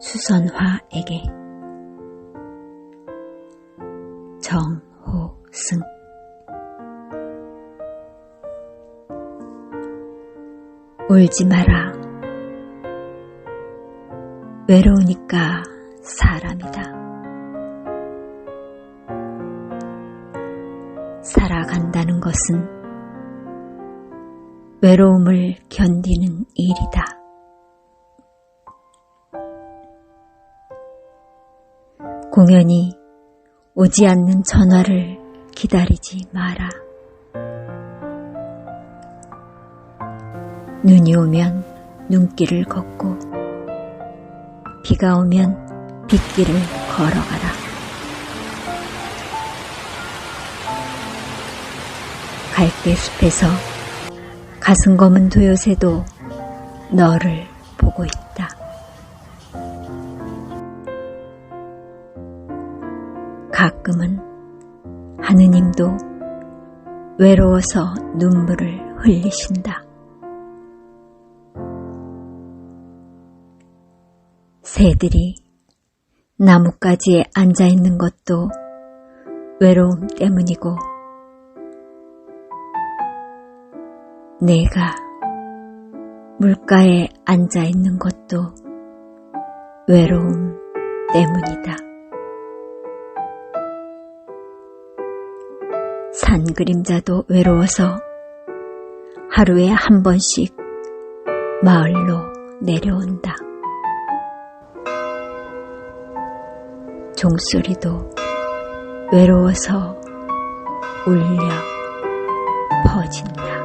수선화에게 정호승 울지 마라. 외로우니까 사람이다. 살아간다는 것은 외로움을 견디는 일이다. 공연히 오지 않는 전화를 기다리지 마라. 눈이 오면 눈길을 걷고 비가 오면 빗길을 걸어가라. 갈대 숲에서 가슴 검은 도요새도 너를 보고 있다. 가끔은 하느님도 외로워서 눈물을 흘리신다. 새들이 나뭇가지에 앉아 있는 것도 외로움 때문이고 내가 물가에 앉아 있는 것도 외로움 때문이다. 산 그림자도 외로워서 하루에 한 번씩 마을로 내려온다. 종소리도 외로워서 울려 퍼진다.